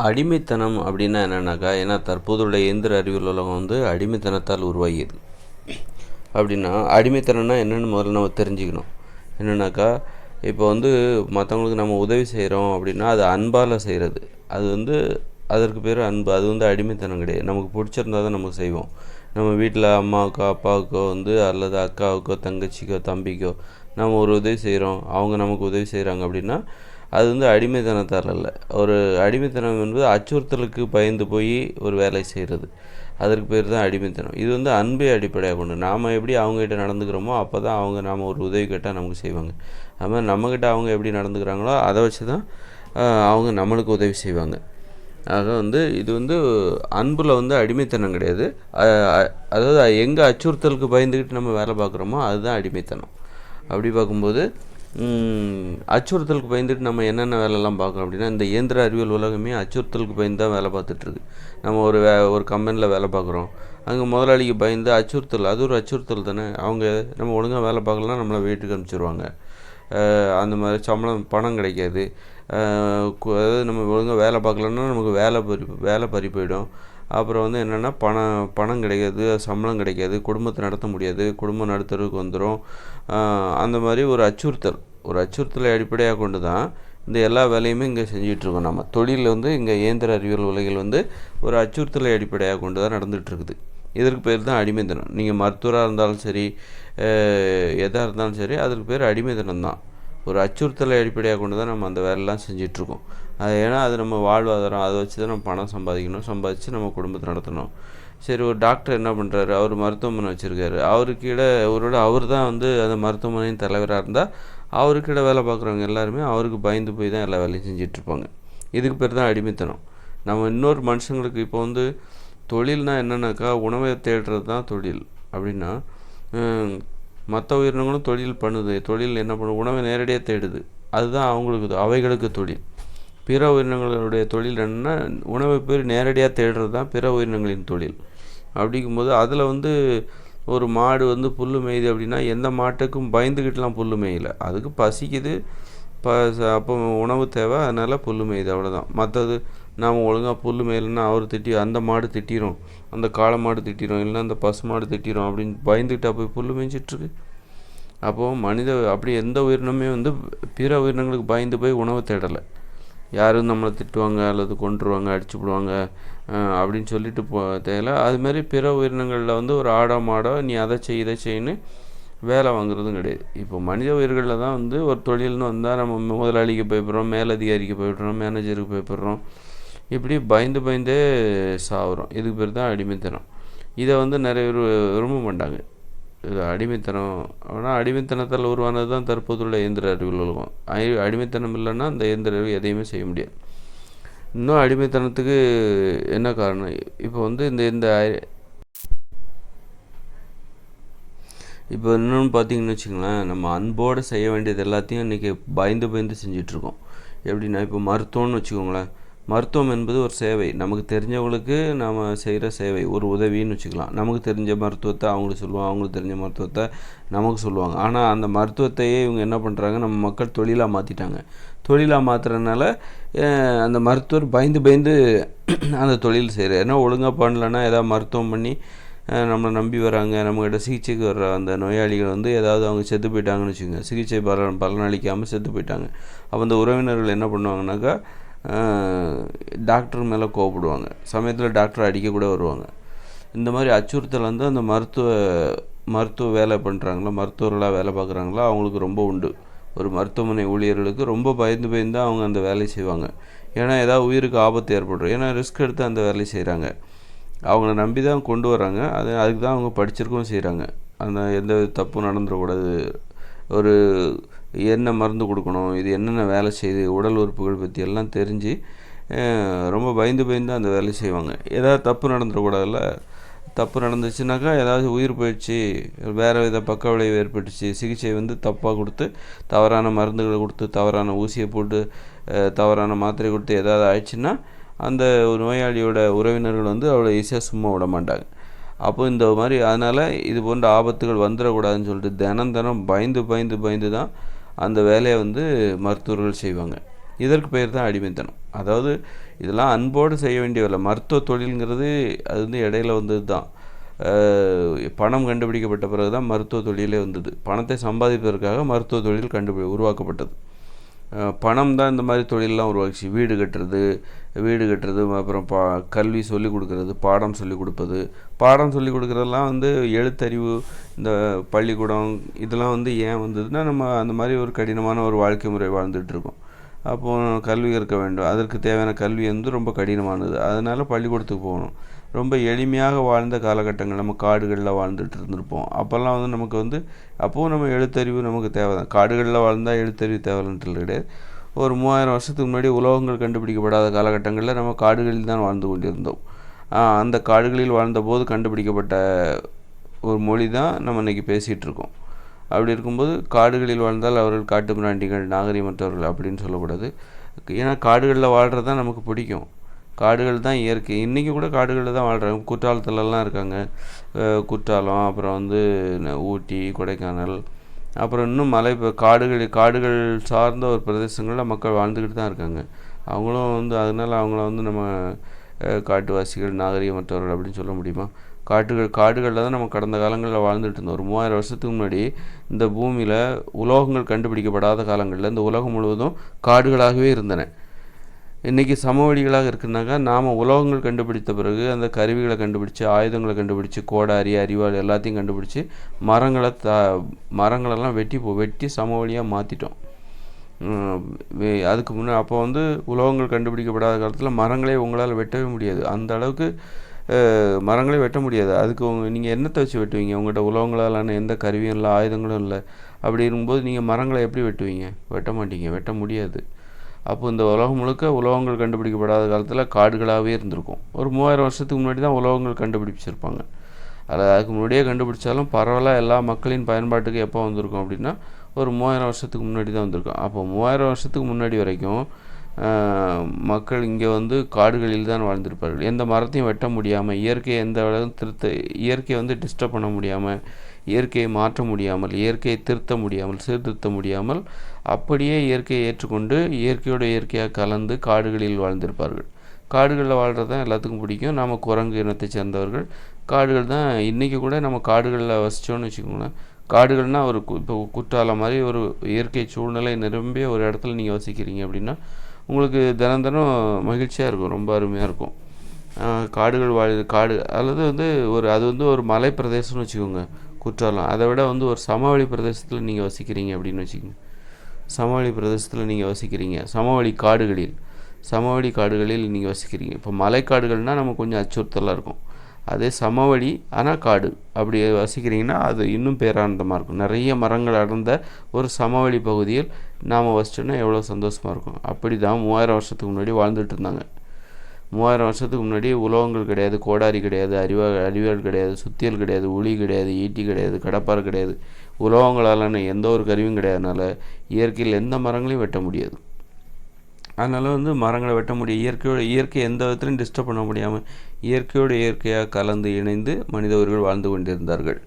அடிமைத்தனம் அப்படின்னா என்னென்னாக்கா ஏன்னா தற்போதுள்ள இயந்திர அறிவியல் உலகம் வந்து அடிமைத்தனத்தால் உருவாகியது. அப்படின்னா அடிமைத்தனம்னா என்னென்னு முதல்ல நம்ம தெரிஞ்சுக்கணும். என்னென்னாக்கா இப்போ வந்து மற்றவங்களுக்கு நம்ம உதவி செய்கிறோம் அப்படின்னா அது அன்பால் செய்கிறது அது வந்து அதற்கு பேர் அன்பு. அது வந்து அடிமைத்தனம் கிடையாது. நமக்கு பிடிச்சிருந்தா தான் நம்ம செய்வோம். நம்ம வீட்டில் அம்மாவுக்கோ அப்பாவுக்கோ வந்து அல்லது அக்காவுக்கோ தங்கச்சிக்கோ தம்பிக்கோ நம்ம ஒரு உதவி செய்கிறோம் அவங்க நமக்கு உதவி செய்கிறாங்க அப்படின்னா அது வந்து அடிமைத்தனத்தால் அல்ல ஒரு அடிமைத்தனம் என்பது அச்சுறுத்தலுக்கு பயந்து போய் ஒரு வேலை செய்கிறது அதற்கு பேர் தான் அடிமைத்தனம். இது வந்து அன்பை அடிப்படையாக கொண்டு நாம் எப்படி அவங்ககிட்ட நடந்துக்கிறோமோ அப்போ தான் அவங்க நாம் ஒரு உதவி கேட்டால் நமக்கு செய்வாங்க. அது மாதிரி நம்மக்கிட்ட அவங்க எப்படி நடந்துக்கிறாங்களோ அதை வச்சு தான் அவங்க நம்மளுக்கு உதவி செய்வாங்க. ஆக வந்து இது வந்து அன்பில் வந்து அடிமைத்தனம் கிடையாது. அதாவது எங்கே அச்சுறுத்தலுக்கு பயந்துக்கிட்டு நம்ம வேலை பார்க்குறோமோ அதுதான் அடிமைத்தனம். அப்படி பார்க்கும்போது அச்சுறுத்தலுக்கு பயந்துட்டு நம்ம என்னென்ன வேலைலாம் பார்க்குறோம் அப்படின்னா இந்த இயந்திர அறிவியல் உலகமே அச்சுறுத்தலுக்கு பயந்து தான் வேலை பார்த்துட்ருக்கு. நம்ம ஒரு வே ஒரு கம்பெனியில் வேலை பார்க்குறோம். அங்கே முதலாளிக்கு பயந்து அச்சுறுத்தல் அது ஒரு அச்சுறுத்தல் தானே. அவங்க நம்ம ஒழுங்காக வேலை பார்க்கலன்னா நம்மளை வீட்டுக்கு அனுப்பிச்சிருவாங்க. அந்த மாதிரி சம்பளம் பணம் கிடைக்காது. அதாவது நம்ம ஒழுங்காக வேலை பார்க்கலன்னா நமக்கு வேலை பறி வேலை பறி போயிடும். அப்புறம் வந்து என்னென்னா பணம் பணம் கிடைக்காது சம்பளம் கிடைக்காது குடும்பத்தை நடத்த முடியாது குடும்பம் நடுத்தருக்கு வந்துடும் அந்த மாதிரி ஒரு அச்சுறுத்தல். ஒரு அச்சுறுத்தலை அடிப்படையாக கொண்டு தான் இந்த எல்லா வேலையுமே இங்கே செஞ்சிகிட்ருக்கோம் நம்ம தொழில் வந்து இங்கே இயந்திர அறிவியல் உலகில் வந்து ஒரு அச்சுறுத்தலை அடிப்படையாக கொண்டு தான் நடந்துகிட்ருக்குது இதற்கு பேர் தான் அடிமைத்தனம். நீங்கள் மருத்துவராக இருந்தாலும் சரி எதாக இருந்தாலும் சரி அதற்கு பேர் அடிமைத்தனம் தான் ஒரு அச்சுறுத்தலை அடிப்படையாக கொண்டு தான் நம்ம அந்த வேலைலாம் செஞ்சிட்ருக்கோம். அது ஏன்னா அது நம்ம வாழ்வாதாரம் அதை வச்சு தான் நம்ம பணம் சம்பாதிக்கணும் சம்பாதிச்சு நம்ம குடும்பத்தை நடத்தணும். சரி ஒரு டாக்டர் என்ன பண்ணுறாரு அவர் மருத்துவமனை வச்சுருக்காரு. அவருக்கு கீழே அவரோட அவர் தான் வந்து அந்த மருத்துவமனையின் தலைவராக இருந்தால் அவருக்கு கீழே வேலை பார்க்குறவங்க எல்லாருமே அவருக்கு பயந்து போய் தான் எல்லா வேலையும் செஞ்சிட்ருப்பாங்க. இதுக்கு பேர் தான் அடிமைத்தனம். நம்ம இன்னொரு மனுஷங்களுக்கு இப்போ வந்து தொழில்னால் என்னென்னாக்கா உணவை தேடுறது தான் தொழில். அப்படின்னா மற்ற உயிரினங்களும் தொழில் பண்ணுது. தொழில் என்ன பண்ணுது உணவை நேரடியாக தேடுது. அதுதான் அவங்களுக்கு அவைகளுக்கு தொழில். பிற உயிரினங்களுடைய தொழில் என்னென்னா உணவை போய் நேரடியாக தேடுறது தான் பிற உயிரினங்களின் தொழில். அப்படிங்கும்போது அதில் வந்து ஒரு மாடு வந்து புல் மேயுது அப்படின்னா எந்த மாட்டுக்கும் பயந்துக்கிட்டுலாம் புல் மேயலை. அதுக்கு பசிக்குது. ப அப்போ உணவு தேவை அதனால் புல் மேயுது. அவ்வளோதான் மற்றது நாம் ஒழுங்காக புல் மேயலைன்னா அவர் திட்டி அந்த மாடு திட்டிடும் அந்த காளை மாடு திட்டிடும் இல்லைன்னா அந்த பசு மாடு திட்டிடும் அப்படின்னு பயந்துக்கிட்டா போய் புல் மேய்ஞ்சிட்ருக்கு. அப்போது மனித அப்படி எந்த உயிரினமே வந்து பிற உயிரினங்களுக்கு பயந்து போய் உணவு தேடலை. யாரும் நம்மளை திட்டுவாங்க அல்லது கொண்டுருவாங்க அடிச்சு விடுவாங்க அப்படின்னு சொல்லிட்டு போ தேவையில்ல அதுமாரி பிற உயிரினங்களில் வந்து ஒரு ஆடோ மாடோ நீ அதை செய் இதை செய்யின்னு வேலை வாங்குறதும் கிடையாது. இப்போ மனித உயிர்களில் தான் வந்து ஒரு தொழில்னு வந்தால் நம்ம முதலாளிக்கு பயப்படுறோம் மேலதிகாரிக்கு பயப்படுறோம் மேனேஜருக்கு பயப்படுறோம் இப்படி பயந்து பயந்தே சாகுறோம் இதுக்கு பேர் தான் அடிமைத்தனம். இதை வந்து நிறைய பேர் விரும்ப மாட்டாங்க. இது அடிமைத்தனம். ஆனால் அடிமைத்தனத்தால் உருவானது தான் தற்போதுள்ள இயந்திர அறிவியல் உலகம். அடி- அடிமைத்தனம் இல்லைன்னா அந்த இயந்திர அறிவு எதையுமே செய்ய முடியாது. இன்னும் அடிமைத்தனத்துக்கு என்ன காரணம்? இப்போ வந்து இந்த இந்த இப்போ இன்னொன்று பார்த்தீங்கன்னு வச்சுங்களேன் நம்ம அன்போடு செய்ய வேண்டியது எல்லாத்தையும் இன்றைக்கி பயந்து பயந்து செஞ்சிட்ருக்கோம் எப்படின்னா இப்போ மருத்துவம்னு வச்சுக்கோங்களேன். மருத்துவம் என்பது ஒரு சேவை. நமக்கு தெரிஞ்சவங்களுக்கு நாம் செய்கிற சேவை ஒரு உதவின்னு வச்சுக்கலாம். நமக்கு தெரிஞ்ச மருத்துவத்தை அவங்களுக்கு சொல்லுவோம் அவங்களுக்கு தெரிஞ்ச மருத்துவத்தை நமக்கு சொல்லுவாங்க. ஆனால் அந்த மருத்துவத்தையே இவங்க என்ன பண்ணுறாங்க நம்ம மக்கள் தொழிலாக மாற்றிட்டாங்க தொழிலாக மாற்றுறதுனால அந்த மருத்துவர் பயந்து பயந்து அந்த தொழில் செய்கிறார் ஏன்னா ஒழுங்காக பண்ணலன்னா எதாவது மருத்துவம் பண்ணி நம்மளை நம்பி வராங்க. நம்மக்கிட்ட சிகிச்சைக்கு வர்ற அந்த நோயாளிகள் வந்து ஏதாவது அவங்க செத்து போயிட்டாங்கன்னு வச்சுக்கோங்க. சிகிச்சை பலன் பலனளிக்காமல் செத்து போயிட்டாங்க. அப்போ அந்த உறவினர்கள் என்ன பண்ணுவாங்கனாக்கா டாக்டர் மேலே கோவப்படுவாங்க. சமயத்தில் டாக்டர் அடிக்க கூட வருவாங்க. இந்த மாதிரி அச்சுறுத்தல் வந்து அந்த மருத்துவ மருத்துவ வேலை பண்ணுறாங்களோ மருத்துவர்களாக வேலை பார்க்குறாங்களோ அவங்களுக்கு ரொம்ப உண்டு. ஒரு மருத்துவமனை ஊழியர்களுக்கு ரொம்ப பயந்து பயந்து தான் அவங்க அந்த வேலையை செய்வாங்க. ஏன்னா ஏதாவது உயிருக்கு ஆபத்து ஏற்படுறோம் ஏன்னா ரிஸ்க் எடுத்து அந்த வேலையை செய்கிறாங்க அவங்கள நம்பி தான் கொண்டு வராங்க அது அதுக்கு தான் அவங்க படிச்சிருக்கவும் செய்கிறாங்க அந்த எந்த தப்பும் நடந்துடக்கூடாது. ஒரு என்ன மருந்து கொடுக்கணும் இது என்னென்ன வேலை செய்யுது உடல் உறுப்புகள் பற்றி எல்லாம் தெரிஞ்சு ரொம்ப பயந்து பயந்து அந்த வேலையை செய்வாங்க. ஏதாவது தப்பு நடந்துடக்கூடாதுல்ல? தப்பு நடந்துச்சுனாக்கா ஏதாவது உயிர் போயிடுச்சு வேறு வித பக்க விளைவு ஏற்பட்டுச்சு சிகிச்சை வந்து தப்பாக கொடுத்து தவறான மருந்துகளை கொடுத்து தவறான ஊசியை போட்டு தவறான மாத்திரை கொடுத்து ஏதாவது ஆயிடுச்சுன்னா அந்த நோயாளியோட உறவினர்கள் வந்து அவ்வளோ ஈஸியாக சும்மா விட மாட்டாங்க. அப்போ இந்த மாதிரி அதனால் இது போன்ற ஆபத்துகள் வந்துடக்கூடாதுன்னு சொல்லிட்டு தினம் தினம் பயந்து பயந்து பயந்து தான் அந்த வேலையை வந்து மருத்துவர்கள் செய்வாங்க. இதற்கு பெயர் தான் அடிமைத்தனம். அதாவது இதெல்லாம் அன்போடு செய்ய வேண்டிய வேலை. மருத்துவ தொழிலுங்கிறது அது வந்து இடையில வந்தது தான். பணம் கண்டுபிடிக்கப்பட்ட பிறகு தான் மருத்துவ தொழிலே வந்தது. பணத்தை சம்பாதிப்பதற்காக மருத்துவ தொழில் கண்டுபிடி உருவாக்கப்பட்டது. பணம் தான் இந்த மாதிரி தொழிலெலாம் உருவாக்குச்சு வீடு கட்டுறது வீடு கட்டுறது அப்புறம் பா கல்வி சொல்லிக் கொடுக்கறது பாடம் சொல்லிக் கொடுப்பது. பாடம் சொல்லிக் கொடுக்குறதெல்லாம் வந்து எழுத்தறிவு இந்த பள்ளிக்கூடம் இதெல்லாம் வந்து ஏன் வந்ததுன்னா நம்ம அந்த மாதிரி ஒரு கடினமான ஒரு வாழ்க்கை முறை வாழ்ந்துட்டுருக்கோம் அப்போது கல்வி இருக்க வேண்டும். அதற்கு தேவையான கல்வி வந்து ரொம்ப கடினமானது. அதனால் பள்ளிக்கூடத்துக்கு போகணும். ரொம்ப எளிமையாக வாழ்ந்த காலகட்டங்கள். நம்ம காடுகளில் வாழ்ந்துட்டு இருந்திருப்போம். அப்போல்லாம் வந்து நமக்கு வந்து அப்போவும் நம்ம எழுத்தறிவு நமக்கு தேவை தான் காடுகளில் வாழ்ந்தால் எழுத்தறிவு தேவைன்றது கிடையாது. ஒரு மூவாயிரம் வருஷத்துக்கு முன்னாடி உலோகங்கள் கண்டுபிடிக்கப்படாத காலகட்டங்களில் நம்ம காடுகளில் தான் வாழ்ந்து கொண்டிருந்தோம். அந்த காடுகளில் வாழ்ந்தபோது கண்டுபிடிக்கப்பட்ட ஒரு மொழி தான் நம்ம இன்றைக்கி பேசிகிட்டு இருக்கோம். அப்படி இருக்கும்போது காடுகளில் வாழ்ந்தால் அவர்கள் காட்டு மிராண்டிகள் நாகரிகமற்றவர்கள் அப்படின்னு சொல்லக்கூடாது ஏன்னா காடுகளில் வாழ்கிறது தான் நமக்கு பிடிக்கும். காடுகள் தான் இயற்கை. இன்றைக்கி கூட காடுகளில் தான் வாழ்கிறாங்க குற்றாலத்துலலாம் இருக்காங்க. குற்றாலம் அப்புறம் வந்து ஊட்டி கொடைக்கானல் அப்புறம் இன்னும் மலை காடுகள் காடுகள் சார்ந்த ஒரு பிரதேசங்களில் மக்கள் வாழ்ந்துக்கிட்டு தான் இருக்காங்க. அவங்களும் வந்து அதனால் அவங்கள வந்து நம்ம காட்டுவாசிகள் நாகரிகமற்றவர்கள் அப்படின்னு சொல்ல முடியுமா? காட்டுகள் காடுகளில் தான் நம்ம கடந்த காலங்களில் வாழ்ந்துட்டு இருந்தோம். ஒரு மூவாயிரம் வருஷத்துக்கு முன்னாடி இந்த பூமியில் உலோகங்கள் கண்டுபிடிக்கப்படாத காலங்களில் இந்த உலகம் முழுவதும் காடுகளாகவே இருந்தன. இன்றைக்கி சமவெளிகளாக இருக்குன்னாக்கா நாம் உலோகங்கள் கண்டுபிடித்த பிறகு அந்த கருவிகளை கண்டுபிடிச்சி ஆயுதங்களை கண்டுபிடிச்சி கோடாரி அரிவாள் எல்லாத்தையும் கண்டுபிடிச்சி மரங்களை த மரங்களெல்லாம் வெட்டி போ வெட்டி சமவெளியாக மாற்றிட்டோம் அதுக்கு முன்னே அப்போ வந்து உலோகங்கள் கண்டுபிடிக்கப்படாத காலத்தில் மரங்களே உங்களால் வெட்டவே முடியாது. அந்த அளவுக்கு மரங்களே வெட்ட முடியாது. அதுக்கு உங்கள் நீங்கள் என்னத்தை வச்சு வெட்டுவீங்க? உங்கள்கிட்ட உலோகங்களாலான எந்த கருவியும் இல்லை ஆயுதங்களும் இல்லை அப்படி இருக்கும்போது நீங்கள் மரங்களை எப்படி வெட்டுவீங்க? வெட்ட மாட்டீங்க. வெட்ட முடியாது. அப்போ இந்த உலகம் முழுக்க உலோகங்கள் கண்டுபிடிக்கப்படாத காலத்தில் காடுகளாகவே இருந்திருக்கும். ஒரு மூவாயிரம் வருஷத்துக்கு முன்னாடி தான் உலோகங்கள் கண்டுபிடிச்சிருப்பாங்க. அதில் அதுக்கு முன்னாடியே கண்டுபிடிச்சாலும் பரவலாக எல்லா மக்களின் பயன்பாட்டுக்கு எப்போ வந்திருக்கும் அப்படின்னா ஒரு மூவாயிரம் வருஷத்துக்கு முன்னாடி தான் வந்திருக்கும். அப்போ மூவாயிரம் வருஷத்துக்கு முன்னாடி வரைக்கும் மக்கள் இங்கே வந்து காடுகளில் தான் வாழ்ந்திருப்பார்கள். எந்த மரத்தையும் வெட்ட முடியாமல் இயற்கையை எந்த அளவுக்கு திருத்த இயற்கையை வந்து டிஸ்டர்ப் பண்ண முடியாமல் இயற்கையை மாற்ற முடியாமல் இயற்கையை திருத்த முடியாமல் சீர்திருத்த முடியாமல் அப்படியே இயற்கையை ஏற்றுக்கொண்டு இயற்கையோட இயற்கையாக கலந்து காடுகளில் வாழ்ந்திருப்பார்கள். காடுகளில் வாழ்கிறது தான் எல்லாத்துக்கும் பிடிக்கும். நம்ம குரங்கு இனத்தை சேர்ந்தவர்கள். காடுகள் தான் இன்றைக்கி கூட நம்ம காடுகளில் வசித்தோன்னு வச்சுக்கோங்களேன். காடுகள்னால் ஒரு கு- இப்போ குற்றாலம் மாதிரி ஒரு இயற்கை சூழ்நிலை நிரம்பிய ஒரு இடத்துல நீங்கள் வசிக்கிறீங்க அப்படின்னா உங்களுக்கு தினம் தினம் மகிழ்ச்சியாக இருக்கும் ரொம்ப அருமையாக இருக்கும். காடுகள் வாழ் காடு அல்லது வந்து ஒரு அது வந்து ஒரு மலை பிரதேசம்னு வச்சுக்கோங்க குற்றாலம். அதை விட வந்து ஒரு சமவெளி பிரதேசத்தில் நீங்கள் வசிக்கிறீங்க அப்படின்னு வச்சுக்கோங்க. சமவெளி பிரதேசத்தில் நீங்கள் வசிக்கிறீங்க. சமவெளி காடுகளில். சமவெளி காடுகளில் நீங்கள் வசிக்கிறீங்க. இப்போ மலைக்காடுகள்னால் நம்ம கொஞ்சம் அச்சுறுத்தலாக இருக்கும். அதே சமவெளி ஆனால் காடு அப்படி வசிக்கிறீங்கன்னா அது இன்னும் பேரானந்தமாக இருக்கும். நிறைய மரங்கள் அடர்ந்த ஒரு சமவெளி பகுதியில் நாம் வசிச்சோன்னா எவ்வளோ சந்தோஷமாக இருக்கும். அப்படி தான் மூவாயிரம் வருஷத்துக்கு முன்னாடி வாழ்ந்துட்டு இருந்தாங்க. மூவாயிரம் வருஷத்துக்கு முன்னாடி உலோகங்கள் கிடையாது கோடாரி கிடையாது அறிவா அறிவியல் கிடையாது சுத்தியல் கிடையாது உளி கிடையாது ஈட்டி கிடையாது கடப்பார் கிடையாது. உலோகங்களாலான எந்த ஒரு கருவியும் கிடையாதுனால இயற்கையில் எந்த மரங்களையும் வெட்ட முடியாது. அதனால் வந்து மரங்களை வெட்ட முடியும் இயற்கையோட இயற்கை எந்த விதத்துலையும் டிஸ்டர்ப் பண்ண முடியாமல் இயற்கையோடு இயற்கையாக கலந்து இணைந்து மனிதவர்கள் வாழ்ந்து கொண்டிருந்தார்கள்.